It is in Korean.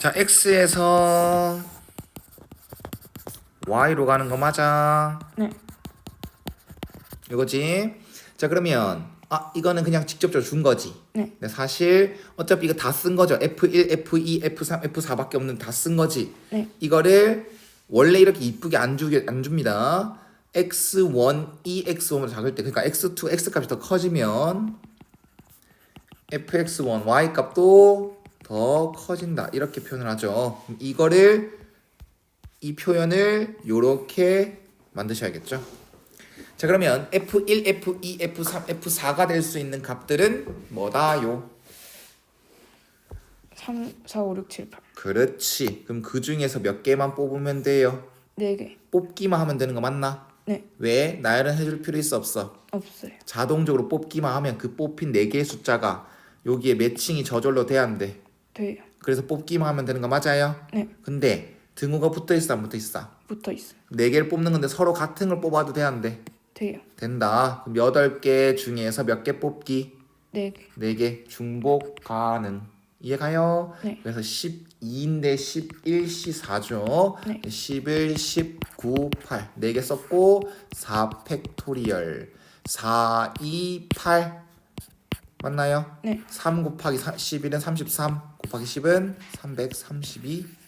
자, x에서 y로 가는 거 맞아? 네. 이거지? 자, 그러면 아, 이거는 그냥 직접적으로 준 거지. 네. 근데 사실 어차피 이거 다 쓴 거죠. F1, F2, F3, F4밖에 없는 다 쓴 거지. 네. 이거를 원래 이렇게 이쁘게 안 주게 안 줍니다. x1, e x1으로 작을 때 그러니까 x2, x 값이 더 커지면 fx1, y 값도 더 커진다. 이렇게 표현을 하죠. 이거를 이 표현을 요렇게 만드셔야겠죠. 자, 그러면 f1, f2, f3, f4가 될 수 있는 값들은 뭐다요? 3, 4, 5, 6, 7, 8. 그렇지. 그럼 그 중에서 몇 개만 뽑으면 돼요. 4개. 뽑기만 하면 되는 거 맞나? 네. 왜? 나열은 해줄 필요 있어 없어? 없어요. 자동적으로 뽑기만 하면 그 뽑힌 4개의 숫자가 여기에 매칭이 저절로 돼야 안 돼. 돼요. 그래서 뽑기만 하면 되는 거 맞아요? 네. 근데 등호가 붙어 있어 안 붙어 있어? 붙어 있어요. 4개를 뽑는 건데 서로 같은 걸 뽑아도 돼? 돼요. 된다. 그럼 8개 중에서 몇 개 뽑기? 4개. 4개 중복 가능. 이해가요? 네. 그래서 12인데 11시 4죠. 네. 11, 19, 8. 4개 썼고 4 팩토리얼. 4, 2, 8. 맞나요? 네. 3 곱하기 11은 33. 곱하기 10은 332